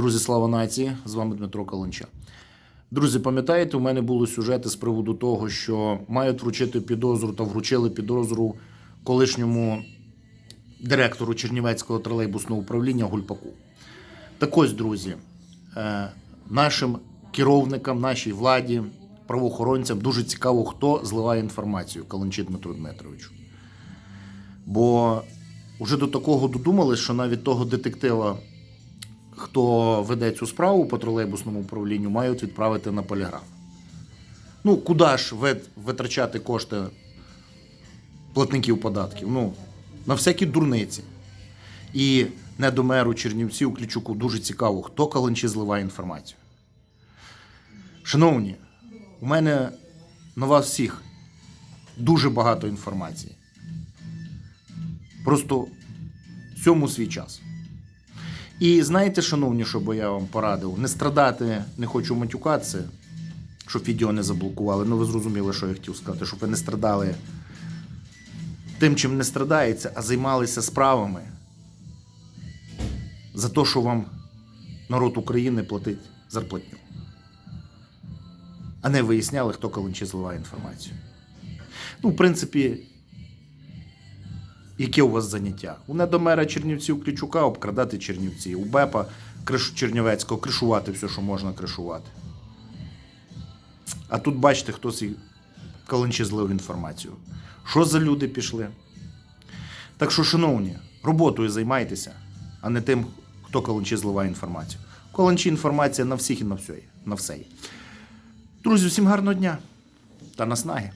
Друзі, слава нації! З вами Дмитро Каланча. Друзі, пам'ятаєте, у мене були сюжети з приводу того, що мають вручити підозру та вручили підозру колишньому директору Чернівецького тролейбусного управління Гульпаку. Так ось, друзі, е, нашим керівникам, нашій владі, правоохоронцям дуже цікаво, хто зливає інформацію Каланчі Дмитру Дмитровичу. Бо вже до такого додумались, що навіть того детектива хто веде цю справу по тролейбусному управлінню, мають відправити на поліграф. Ну, куди ж витрачати кошти платників податків? Ну, на всякі дурниці. І не до меру Чернівців Клічуку дуже цікаво, хто каланчі зливає інформацію. Шановні, у мене на вас всіх дуже багато інформації. Просто всьому свій час. І знаєте, шановні, що би я вам порадив, не страдати, не хочу матюкатися, щоб відео не заблокували. Ну, ви зрозуміли, що я хотів сказати, щоб ви не страдали тим, чим не страдається, а займалися справами за те, що вам народ України платить зарплатню. А не виясняли, хто каланчі зливає інформацію. Ну, в принципі, Яке у вас заняття? У недомера Чернівців Клічука обкрадати Чернівці, у БЕПа Криш... Чернівецького кришувати все, що можна кришувати. А тут бачите, хто цей каланчі злив інформацію. Що за люди пішли? Так що, шановні, роботою займайтеся, а не тим, хто каланчі зливає інформацію. У інформація на всіх і на все. На все. Друзі, всім гарного дня та наснаги.